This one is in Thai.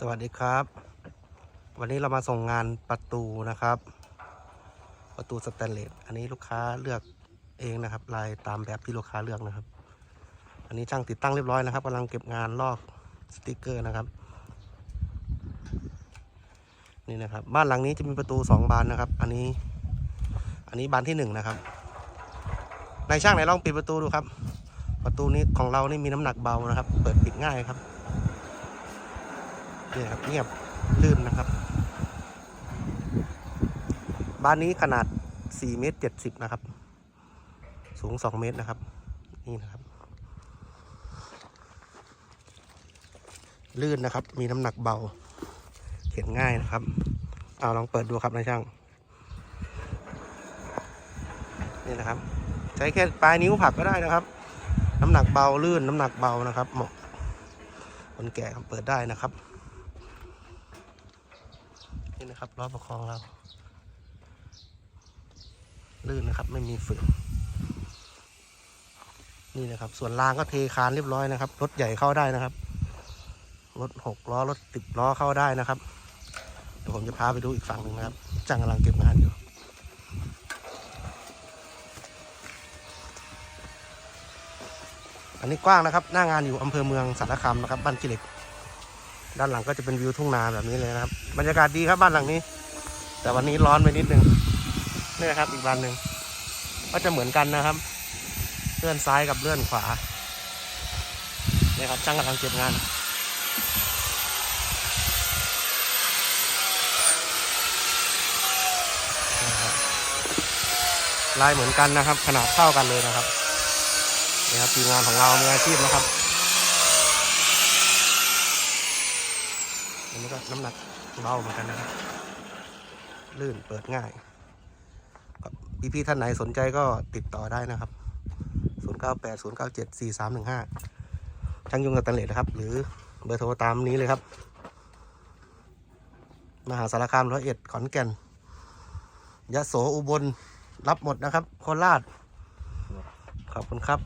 สวัสดีครับ วันนี้เรามาส่งงานประตูนะครับ ประตูสแตนเลสอันนี้ลูกค้าเลือกเองนะครับ ลายตามแบบที่ลูกค้าเลือกนะครับ อันนี้ช่างติดตั้งเรียบร้อยนะครับกำลังเก็บงานลอกสติกเกอร์นะครับ นี่นะครับ บ้านหลังนี้จะมีประตูสองบานนะครับ อันนี้ อันนี้บานที่หนึ่งนะครับนายช่างไหนลองปิดประตูดูครับ ประตูนี้ของเรานี่มีน้ำหนักเบานะครับ เปิดปิดง่ายครับ เนี่ยครับเงียบลื่นนะครับ บ้านนี้ขนาด4เมตร70 นะครับ สูง 2 เมตรนะครับ นี่นะครับ ลื่นนะครับ มีน้ำหนักเบา เขียนง่ายนะครับ เอาลองเปิดดูครับนายช่าง นี่นะครับ ใช้แค่ปลายนิ้วผักก็ได้นะครับ น้ำหนักเบาลื่นน้ำหนักเบานะครับ เหมาะคนแก่เปิดได้นะครับ นี่นะครับล้อประคองเราลื่นนะครับไม่มีฝืนนี่นะครับ ส่วนรางก็เทคานเรียบร้อยนะครับ รถใหญ่เข้าได้นะครับ รถหกล้อรถติดล้อเข้าได้นะครับ เดี๋ยวผมจะพาไปดูอีกฝั่งหนึ่งนะครับจ้างกำลังเก็บงานอยู่ อันนี้กว้างนะครับ หน้างานอยู่อำเภอเมืองสารคามนะครับบ้านกิเหล็ก ด้านหลังก็จะเป็นวิวทุ่งนาแบบนี้เลยนะครับ บรรยากาศดีครับบ้านหลังนี้ แต่วันนี้ร้อนไปนิดนึงนี่ครับอีกบ้านหนึ่งก็จะเหมือนกันนะครับ เลื่อนซ้ายกับเลื่อนขวานี่ครับช่างกำลังเก็บงานลายเหมือนกันนะครับ ขนาดเท่ากันเลยนะครับนี่ครับทีมงานของเรามืออาชีพนะครับ อันนี้ก็น้ำหนักเบาเหมือนกันนะครับ ลื่นเปิดง่ายก็พี่ๆท่านไหนสนใจก็ติดต่อได้นะครับ 098 097 4315ช่างยุงกับตันเลดนะครับ หรือเบอร์โทรตามนี้เลยครับ มหาสารคามร้อยเอ็ดขอนแก่นยะโสอุบลรับหมดนะครับ โคราช ขอบคุณครับ